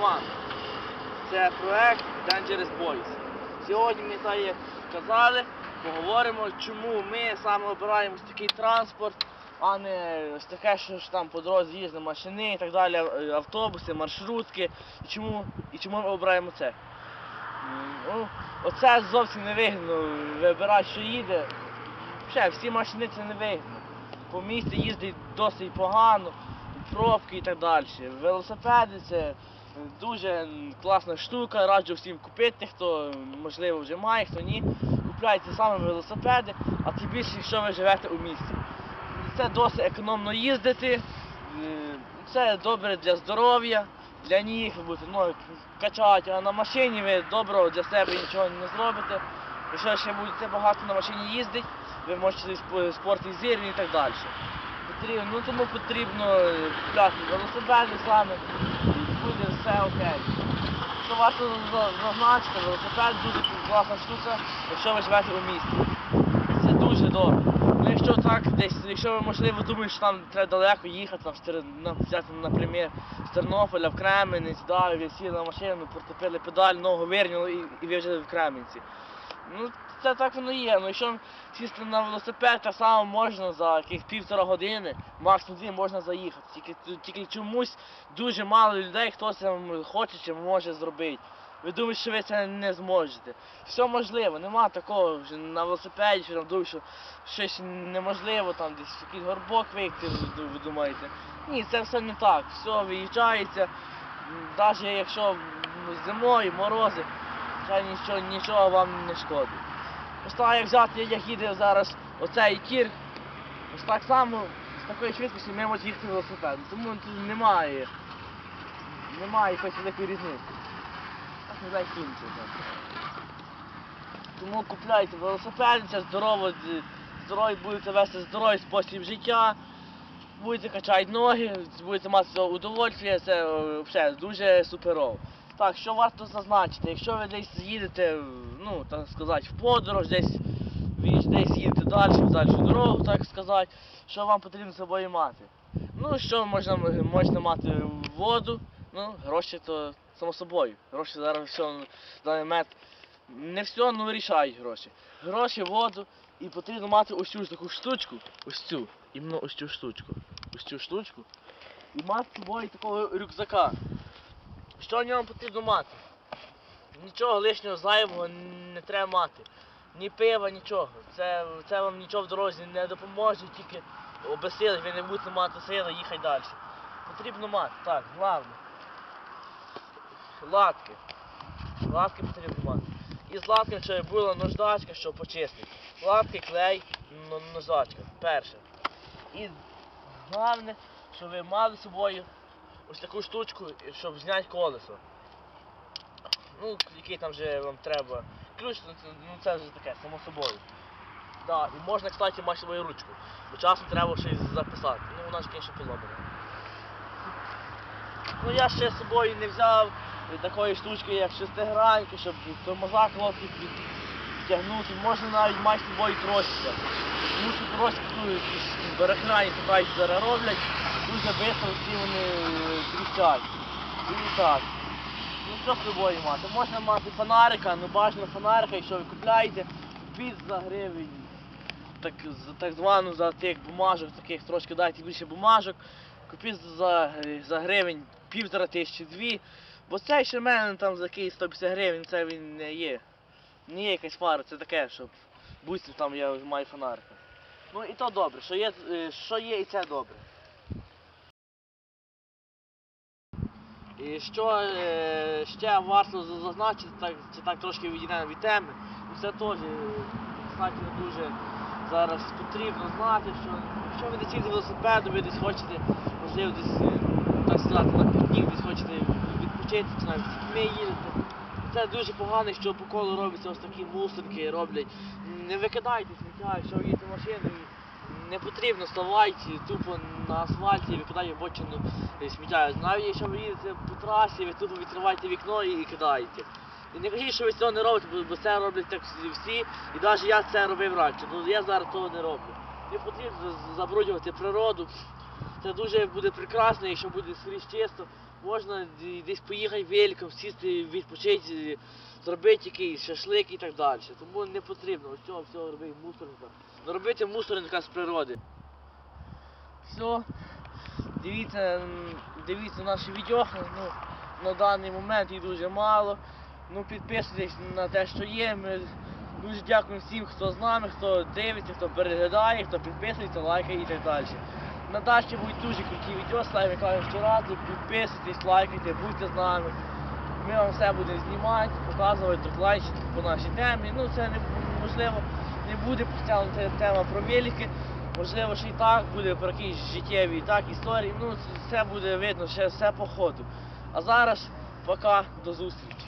One. Це проект Dangerous Boys. Сьогодні ми так як казали, поговоримо, чому ми саме обираємо такий транспорт, а не ось таке, що ж там по дорозі їздять машини і так далі, автобуси, маршрутки. І чому, і чому ми обираємо це? Ну, оце зовсім не вигідно вибирати, що їде. Ще всі машини це не вигідно. По місті їздить досить погано, пробки і так далі. Велосипеди це дуже класна штука, раджу всім купити, хто можливо вже має, хто ні. Купляйте саме велосипеди, а тим більше, якщо ви живете у місті. Це досить економно їздити, е, це добре для здоров'я, для ніг, ви будете ноги качати, а на машині ви доброго для себе нічого не зробите. Якщо ще будете багато на машині їздити, ви можете сп- спорти зір і так далі. Потрібно, ну тому потрібно е, купляти велосипеди саме, все окей. Що варто за- зазначити, велосипед дуже класна штука, якщо ви живете у місті. Це дуже добре. Ну якщо так, десь, якщо ви можливо думаєте, що там треба далеко їхати, там, взяти, наприклад, з Тернополя в Кременець, да, ви сіли на машину, протопили педаль, ногу вирняли і, і ви вже в Кременці. Ну, це так воно є. Ну, якщо сісти на велосипед, так само можна за яких півтора години, максимум дві можна заїхати. Тільки, тільки чомусь дуже мало людей, хто це хоче чи може зробити. Ви думаєте, що ви це не зможете. Все можливо, нема такого вже на велосипеді, що там думаєш, що щось неможливо, там десь якийсь горбок вийти, ви ви думаєте. Ні, це все не так. Все виїжджається, навіть якщо зимою, морози, це нічого, нічого вам не шкодить. Так як взяти, як їде зараз оцей кір, ось так само з такої швидкості ми можемо їхати велосипедом. Тому тут немає, немає якоїсь великої різниці. Так не знаю кінчиться. Тому купляйте велосипед, це здорово, з- здорові будете вести здоровий спосіб життя, будете качати ноги, будете мати удовольствие, це е, все дуже суперово. Так, що варто зазначити, якщо ви десь їдете, ну, так сказати, в подорож, десь десь їдете далі, в дальшу дорогу, так сказати, що вам потрібно з собою мати? Ну, що можна, можна мати воду, ну, гроші то само собою. Гроші зараз все даний момент не все, ну рішають гроші. Гроші, воду, і потрібно мати ось цю ж таку штучку, ось цю, іменно ось цю штучку, ось цю штучку, і мати з собою такого рюкзака. Що в ньому потрібно мати? Нічого лишнього зайвого не треба мати. Ні пива, нічого. Це, це вам нічого в дорозі не допоможе, тільки обесилить, ви не будете мати сили їхати далі. Потрібно мати, так, головне. Латки. Латки потрібно мати. І з латками ще була наждачка, щоб почистити. Латки, клей, н- наждачка. Перше. І головне, щоб ви мали з собою ось таку штучку, щоб зняти колесо. Ну, який там вже вам треба. Ключ, ну це, ну, це вже таке, само собою. Да, і можна, кстати, мати свою ручку. Бо часом треба щось записати. Ну вона ж, звісно, поломана. Ну я ще з собою не взяв такої штучки, як шестигранки, щоб тормоза хлопці підтягнути. Можна навіть мати з собою тросика. Тому що тросик тут якісь барахляні тут зараз роблять, дуже швидко всі вони е, тріщать. І так. Ну що з собою мати? Можна мати фонарика, ну бажано фонарика, якщо ви купляєте, купіть за гривень. Так, за так звану за тих бумажок, таких трошки дайте більше бумажок. Купіть за, за гривень півтора тисячі дві. Бо цей ще в мене там за якийсь 150 гривень, це він не є. Не є якась фара, це таке, щоб бустів там я маю фонарика. Ну і то добре, що є, е, що є і це добре. І що е, ще варто зазначити, так, це так трошки відійдемо від теми, це теж, е, кстати, дуже зараз потрібно знати, що якщо ви десь їдете велосипедом, ви десь хочете, можливо, десь, е, так сказати, на пікнік, десь хочете відпочити, чи навіть з їдете. Це дуже погано, що по колу робляться ось такі мусорки, роблять. Не викидайте сміття, якщо ви їдете машиною, не потрібно ставати тупо на асфальті і викидати в бочину е, сміття. Навіть якщо ви їдете по трасі, ви тупо відкриваєте вікно і, кидаєте. І не кажіть, що ви цього не робите, бо, це роблять так всі, і навіть я це робив раніше, ну я зараз того не роблю. Не потрібно забруднювати природу. Це дуже буде прекрасно, якщо буде скрізь чисто. Можна десь поїхати великом, сісти, відпочити, зробити якийсь шашлик і так далі. Тому не потрібно ось цього всього робити мусорника. Робити мусорника з природи. Все. Дивіться, дивіться наші відео. Ну, на даний момент їх дуже мало. Ну підписуйтесь на те, що є. Ми дуже дякуємо всім, хто з нами, хто дивиться, хто переглядає, хто підписується, лайкає і так далі. Надалі будуть дуже круті відео, ставимо екран щоразу, підписуйтесь, лайкайте, будьте з нами. Ми вам все будемо знімати, показувати, лайчити по нашій темі. Ну це не, можливо не буде постійно те- тема про велики. Можливо, ще і так буде про якісь життєві і так історії. Ну, це буде видно, ще все по ходу. А зараз пока, до зустрічі.